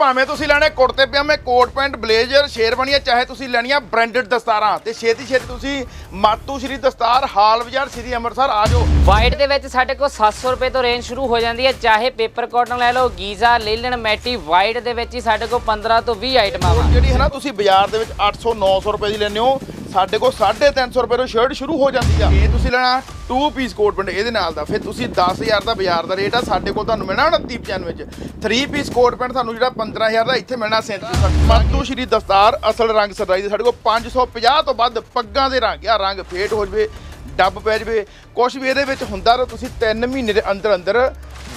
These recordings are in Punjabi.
ਭਾਵੇਂ ਤੁਸੀਂ ਲੈਣੇ ਕੁੜਤੇ ਪਜਾਮੇ ਕੋਟ ਪੈਂਟ ਬਲੇਜ਼ਰ ਸ਼ੇਰਵਾਨੀਆਂ ਚਾਹੇ ਤੁਸੀਂ ਲੈਣੀਆਂ ਬ੍ਰਾਂਡਡ ਦਸਤਾਰਾਂ। ਤੇ ਛੇਤੀ ਛੇਤੀ ਤੁਸੀਂ ਮਾਤੂ ਸ਼੍ਰੀ ਦਸਤਾਰ ਹਾਲ ਬਾਜ਼ਾਰ ਸ਼੍ਰੀ ਅੰਮ੍ਰਿਤਸਰ ਆ ਜਾਓ। ਵਾਈਟ ਦੇ ਵਿੱਚ ਸਾਡੇ ਕੋਲ 700 ਰੁਪਏ ਤੋਂ ਰੇਂਜ ਸ਼ੁਰੂ ਹੋ ਜਾਂਦੀ ਹੈ। ਚਾਹੇ ਪੇਪਰ ਕਾਟਨ ਲੈ ਲਓ ਗੀਜ਼ਾ ਲੇਲਨ ਮੈਟੀ ਵਾਈਟ ਦੇ ਵਿੱਚ ਹੀ ਸਾਡੇ ਕੋਲ 15 ਤੋਂ 20 ਆਈਟਮਾਂ ਵਾ ਜਿਹੜੀ ਹੈ ਨਾ ਤੁਸੀਂ ਬਾਜ਼ਾਰ ਦੇ ਵਿੱਚ 800 900 ਰੁਪਏ ਦੀ ਲੈਂਦੇ ਹੋ। ਸਾਡੇ ਕੋਲ 350 ਰੁਪਏ ਤੋਂ ਸ਼ਰਟ ਸ਼ੁਰੂ ਹੋ ਜਾਂਦੀ ਆ। ਇਹ ਤੁਸੀਂ ਲੈਣਾ। 2 ਪੀਸ ਕੋਟ ਪੈਂਟ ਇਹਦੇ ਨਾਲ ਦਾ। ਫਿਰ ਤੁਸੀਂ 10000 ਦਾ ਬਾਜ਼ਾਰ ਦਾ ਰੇਟ ਆ ਸਾਡੇ ਕੋਲ ਤੁਹਾਨੂੰ ਮਿਲਣਾ 2995 ਵਿੱਚ 3 ਪੀਸ ਕੋਟ ਪੈਂਟ ਤੁਹਾਨੂੰ ਜਿਹੜਾ 15000 ਦਾ ਇੱਥੇ ਮਿਲਣਾ 37 ਮਾਤੂ ਸ਼੍ਰੀ ਦਸਤਾਰ ਅਸਲ ਰੰਗ ਸਦਾਈ ਦੇ ਸਾਡੇ ਕੋਲ 550 ਤੋਂ ਵੱਧ ਪੱਗਾਂ ਦੇ ਰੰਗ ਆ। ਰੰਗ ਫੇਟ ਹੋ ਜਵੇ ਡੱਬ ਪੈ ਜਵੇ ਕੁਝ ਵੀ ਇਹਦੇ ਵਿੱਚ ਹੁੰਦਾ ਤਾਂ ਤੁਸੀਂ 3 ਮਹੀਨੇ ਦੇ ਅੰਦਰ ਅੰਦਰ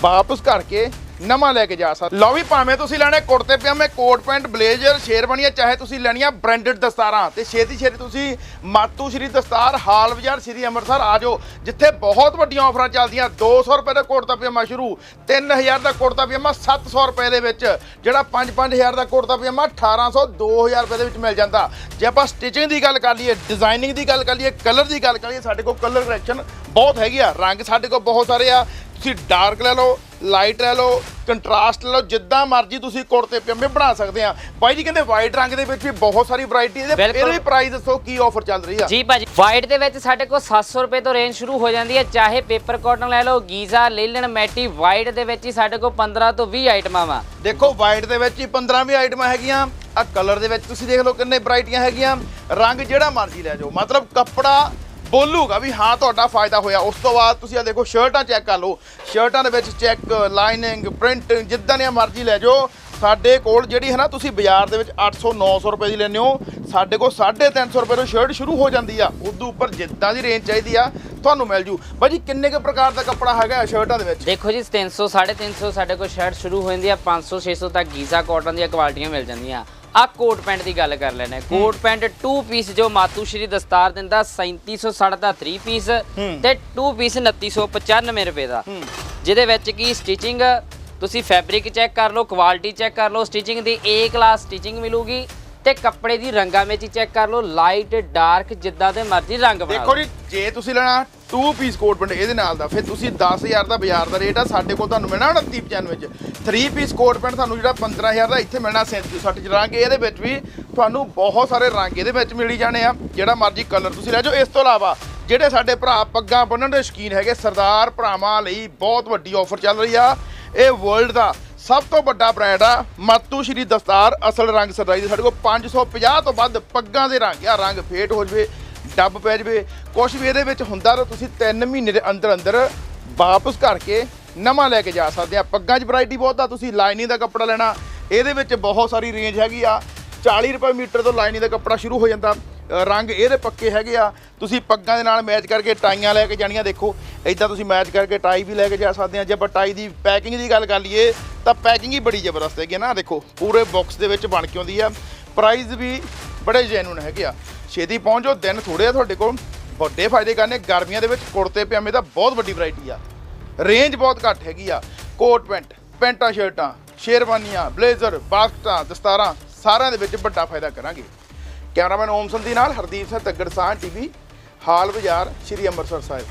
ਵਾਪਸ ਕਰਕੇ ਨਵਾਂ ਲੈ ਕੇ ਜਾ ਸਕਦੇ ਲਓ ਵੀ ਭਾਵੇਂ ਤੁਸੀਂ ਲੈਣੇ ਕੁੜਤੇ ਪਜਾਮੇ, ਕੋਟ ਪੈਂਟ, ਬਲੇਜ਼ਰ ਸ਼ੇਰਵਾਨੀਆਂ ਚਾਹੇ ਤੁਸੀਂ ਲੈਣੀਆਂ ਬ੍ਰਾਂਡਡ ਦਸਤਾਰਾਂ। ਤੇ ਛੇਤੀ ਛੇਤੀ ਤੁਸੀਂ ਮਾਤੂ ਸ਼੍ਰੀ ਦਸਤਾਰ, ਹਾਲ ਬਾਜ਼ਾਰ ਸ਼੍ਰੀ ਅੰਮ੍ਰਿਤਸਰ ਆ ਜਾਓ, ਜਿੱਥੇ ਬਹੁਤ ਵੱਡੀਆਂ ਆਫਰਾਂ ਚੱਲਦੀਆਂ। 200 ਰੁਪਏ ਦਾ ਕੁੜਤਾ ਪਜਾਮਾ ਸ਼ੁਰੂ 3000 ਦਾ ਕੁੜਤਾ ਪਜਾਮਾ 700 ਰੁਪਏ ਦੇ ਵਿੱਚ, ਜਿਹੜਾ 5-5000 ਦਾ ਕੁੜਤਾ ਪਜਾਮਾ 1800 2000 ਰੁਪਏ ਦੇ ਵਿੱਚ ਮਿਲ ਜਾਂਦਾ। ਜੇ ਆਪਾਂ ਸਟਿਚਿੰਗ ਦੀ ਗੱਲ ਕਰ ਲਈਏ ਡਿਜ਼ਾਈਨਿੰਗ ਦੀ ਗੱਲ ਕਰ ਲਈਏ ਕਲਰ ਦੀ ਗੱਲ ਕਰ ਲਈਏ, ਸਾਡੇ ਕੋਲ ਕਲਰ ਕਲੈਕਸ਼ਨ ਬਹੁਤ ਹੈਗੀ ਆ, ਰੰਗ ਸਾਡੇ ਕੋਲ ਬਹੁਤ ਸਾਰੇ ਆ। ਤੁਸੀਂ ਡਾਰਕ ਲੈ ਲਓ ਲਾਈਟ ਲੈ ਲਓ ਕੰਟਰਾਸਟ ਲੈ ਲਓ ਜਿੱਦਾਂ ਮਰਜ਼ੀ ਤੁਸੀਂ ਕੁੜਤੇ ਪਜਾਮੇ ਬਣਾ ਸਕਦੇ ਆ। ਬਾਈ ਜੀ ਕਹਿੰਦੇ ਵਾਈਟ ਰੰਗ ਦੇ ਵਿੱਚ ਵੀ ਬਹੁਤ ਸਾਰੀ ਵੈਰਾਈਟੀ ਇਹਦੇ ਬਿਲਕੁਲ। ਇਹਦੇ ਵੀ ਪ੍ਰਾਈਸ ਦੱਸੋ ਕੀ ਆਫਰ ਚੱਲ ਰਹੀ ਆ। ਜੀ ਭਾਜੀ ਵਾਈਟ ਦੇ ਵਿੱਚ ਸਾਡੇ ਕੋਲ 700 ਰੁਪਏ ਤੋਂ ਰੇਂਜ ਸ਼ੁਰੂ ਹੋ ਜਾਂਦੀ ਹੈ। ਚਾਹੇ ਪੇਪਰ ਕਾਟਨ ਲੈ ਲਓ ਗੀਜ਼ਾ ਲੇਲਨ ਮੈਟੀ ਵਾਈਟ ਦੇ ਵਿੱਚ ਹੀ ਸਾਡੇ ਕੋਲ 15 ਤੋਂ 20 ਆਈਟਮਾਂ ਵਾ। ਦੇਖੋ ਵਾਈਟ ਦੇ ਵਿੱਚ ਹੀ 15 ਵੀ ਆਈਟਮਾਂ ਹੈਗੀਆਂ। ਆ ਕਲਰ ਦੇ ਵਿੱਚ ਤੁਸੀਂ ਦੇਖ ਲਓ ਕਿੰਨੇ ਵੈਰਾਈਟੀਆਂ ਹੈਗੀਆਂ। ਰੰਗ ਜਿਹੜਾ ਮਰਜ਼ੀ ਲੈ ਜਾਓ। ਮਤਲਬ ਕੱਪੜਾ ਬੋਲੂਗਾ ਵੀ ਹਾਂ, ਤੁਹਾਡਾ ਫਾਇਦਾ ਹੋਇਆ। ਉਸ ਤੋਂ ਬਾਅਦ ਤੁਸੀਂ ਆ ਦੇਖੋ, ਸ਼ਰਟਾਂ ਚੈੱਕ ਕਰ ਲਓ। ਸ਼ਰਟਾਂ ਦੇ ਵਿੱਚ ਚੈੱਕ ਲਾਈਨਿੰਗ ਪ੍ਰਿੰਟ ਜਿੱਦਾਂ ਦੀਆਂ ਮਰਜ਼ੀ ਲੈ ਜਾਓ। ਸਾਡੇ ਕੋਲ ਜਿਹੜੀ ਹੈ ਨਾ, ਤੁਸੀਂ ਬਾਜ਼ਾਰ ਦੇ ਵਿੱਚ 800 900 ਰੁਪਏ ਦੀ ਲੈਂਦੇ ਹੋ। ਸਾਡੇ ਕੋਲ 350 ਰੁਪਏ ਤੋਂ ਸ਼ਰਟ ਸ਼ੁਰੂ ਹੋ ਜਾਂਦੀ ਆ। ਉਦੋਂ ਉੱਪਰ ਜਿੱਦਾਂ ਦੀ ਰੇਂਜ ਚਾਹੀਦੀ ਆ, ਤੁਹਾਨੂੰ ਮਿਲ ਜੂ। ਬਾਜੀ ਕਿੰਨੇ ਕੁ ਪ੍ਰਕਾਰ ਦਾ ਕੱਪੜਾ ਹੈਗਾ ਸ਼ਰਟਾਂ ਦੇ ਵਿੱਚ? ਦੇਖੋ ਜੀ 300 350 ਸਾਡੇ ਕੋਲ ਸ਼ਰਟ ਸ਼ੁਰੂ ਹੋ ਜਾਂਦੀ ਹੈ 500 600 ਤੱਕ ਗੀਜ਼ਾ ਕਾਟਨ ਦੀਆਂ ਕੁਆਲਿਟੀਆਂ ਮਿਲ ਜਾਂਦੀਆਂ। ਆ ਕੋਟ ਪੈਂਟ ਦੀ ਗੱਲ ਕਰ ਲੈਣੇ ਕੋਟ ਪੈਂਟ 2 ਪੀਸ ਜੋ ਮਾਤੂ ਸ਼੍ਰੀ ਦਸਤਾਰ ਦਿੰਦਾ 3760 ਦਾ 3 ਪੀਸ ਤੇ 2 ਪੀਸ 2995 ਰੁਪਏ ਦਾ। ਜਿਹਦੇ ਵਿੱਚ ਕੀ ਸਟਿਚਿੰਗ ਤੁਸੀਂ ਫੈਬਰਿਕ ਚੈੱਕ ਕਰ ਲਓ ਕੁਆਲਿਟੀ ਚੈੱਕ ਕਰ ਲਓ ਸਟਿਚਿੰਗ ਦੀ A ਕਲਾਸ ਸਟਿਚਿੰਗ ਮਿਲੂਗੀ ਤੇ ਕੱਪੜੇ ਦੀ ਰੰਗਾਂ ਵਿੱਚ ਚੈੱਕ ਕਰ ਲਓ ਲਾਈਟ ਡਾਰਕ ਜਿੱਦਾਂ ਦੇ ਮਰਜ਼ੀ ਰੰਗ ਬਣਾ ਦੇਖੋ ਜੀ ਜੇ ਤੁਸੀਂ ਲੈਣਾ 2 ਪੀਸ ਕੋਟ ਪੈਂਟ ਇਹਦੇ ਨਾਲ ਦਾ। ਫਿਰ ਤੁਸੀਂ 10000 ਦਾ ਬਾਜ਼ਾਰ ਦਾ ਰੇਟ ਆ, ਸਾਡੇ ਕੋਲ ਤੁਹਾਨੂੰ ਮਿਲਣਾ 2995 'ਚ। 3 ਪੀਸ ਕੋਟ ਪੈਂਟ ਤੁਹਾਨੂੰ ਜਿਹੜਾ 15000 ਦਾ ਇੱਥੇ ਮਿਲਣਾ 3760 ਚ ਰੰਗ, ਇਹਦੇ ਵਿੱਚ ਵੀ ਤੁਹਾਨੂੰ ਬਹੁਤ ਸਾਰੇ ਰੰਗ ਇਹਦੇ ਵਿੱਚ ਮਿਲੀ ਜਾਣੇ ਆ। ਜਿਹੜਾ ਮਰਜ਼ੀ ਕਲਰ ਤੁਸੀਂ ਲੈ ਜਾਓ। ਇਸ ਤੋਂ ਇਲਾਵਾ ਜਿਹੜੇ ਸਾਡੇ ਭਰਾ ਪੱਗਾਂ ਬੰਨਣ ਦੇ ਸ਼ੌਕੀਨ ਹੈਗੇ, ਸਰਦਾਰ ਭਰਾਵਾਂ ਲਈ ਬਹੁਤ ਵੱਡੀ ਆਫਰ ਚੱਲ ਰਹੀ ਆ। ਇਹ ਵਰਲਡ ਦਾ ਸਭ ਤੋਂ ਵੱਡਾ ਬ੍ਰਾਂਡ ਆ, ਮਾਤੂ ਸ਼੍ਰੀ ਦਸਤਾਰ ਅਸਲ ਰੰਗ ਸਰਦਾਈ ਦੇ। ਸਾਡੇ ਕੋਲ 550 ਤੋਂ ਵੱਧ ਪੱਗਾਂ ਦੇ ਰੰਗ ਆ। ਰੰਗ ਫੇਟ ਹੋ ਜਵੇ ਡੱਬ ਪੈ ਜਵੇ। ਕੁਝ ਵੀ ਇਹਦੇ ਵਿੱਚ ਹੁੰਦਾ ਤਾਂ ਤੁਸੀਂ 3 ਮਹੀਨੇ ਦੇ ਅੰਦਰ ਅੰਦਰ ਵਾਪਸ ਕਰਕੇ ਨਵਾਂ ਲੈ ਕੇ ਜਾ ਸਕਦੇ ਆ। ਪੱਗਾਂ 'ਚ ਵੈਰਾਈਟੀ ਬਹੁਤ ਆ, ਤੁਸੀਂ ਲਾਈਨਿੰਗ ਦਾ ਕੱਪੜਾ ਲੈਣਾ। ਇਹਦੇ ਵਿੱਚ ਬਹੁਤ ਸਾਰੀ ਰੇਂਜ ਹੈਗੀ ਆ। 40 ਰੁਪਏ ਮੀਟਰ ਤੋਂ ਲਾਈਨਿੰਗ ਦਾ ਕੱਪੜਾ ਸ਼ੁਰੂ ਹੋ ਜਾਂਦਾ। ਰੰਗ ਇਹਦੇ ਪੱਕੇ ਹੈਗੇ ਆ। ਤੁਸੀਂ ਪੱਗਾਂ ਦੇ ਨਾਲ ਮੈਚ ਕਰਕੇ ਟਾਈਆਂ ਲੈ ਕੇ ਜਾਣੀਆਂ, ਦੇਖੋ। ਇਦਾਂ ਤੁਸੀਂ ਮੈਚ ਕਰਕੇ ਟਾਈ ਵੀ ਲੈ ਕੇ ਜਾ ਸਕਦੇ ਆ। ਜੇ ਆਪਾਂ ਟਾਈ ਦੀ ਪੈਕਿੰਗ ਦੀ ਗੱਲ ਕਰ ਲਈਏ, ਤਾਂ ਪੈਕਿੰਗ ਹੀ ਬੜੀ ਜ਼ਬਰਦਸਤ ਹੈਗੀ ਆ ਨਾ। ਦੇਖੋ, ਪੂਰੇ ਬਾਕਸ ਦੇ ਵਿੱਚ ਬਣ ਕੇ ਆਉਂਦੀ ਆ। ਪ੍ਰਾਈਸ ਵੀ ਬੜੇ ਜੈਨੂਨ ਹੈਗੇ ਆ। ਛੇਤੀ ਪਹੁੰਚੋ, ਦਿਨ ਥੋੜੇ ਆ ਤੁਹਾਡੇ ਕੋਲ। ਵੱਡੇ ਫਾਇਦੇ ਕਰਨੇ, ਗਰਮੀਆਂ ਦੇ ਵਿੱਚ ਕੁੜਤੇ, ਪਜਾਮੇ ਦਾ ਬਹੁਤ ਵੱਡੀ ਵੈਰਾਈਟੀ ਆ। ਰੇਂਜ ਬਹੁਤ ਘੱਟ ਹੈਗੀ ਆ। ਕੋਟ ਪੈਂਟ, ਪੈਂਟਾਂ, ਸ਼ਰਟਾਂ, ਸ਼ੇਰਵਾਨੀਆਂ ਬਲੇਜ਼ਰ ਬਾਸਕਟਾਂ, ਦਸਤਾਰਾਂ, ਸਾਰਿਆਂ ਦੇ ਵਿੱਚ ਵੱਡਾ ਫਾਇਦਾ ਕਰਾਂਗੇ। ਕੈਮਰਾਮੈਨ ਓਮ ਸੰਧੀ ਨਾਲ ਹਰਦੀਪ ਸਿੰਘ ਤੱਗੜ ਸਾਹ ਟੀਵੀ, ਹਾਲ ਬਾਜ਼ਾਰ, ਸ਼੍ਰੀ ਅੰਮ੍ਰਿਤਸਰ ਸਾਹਿਬ।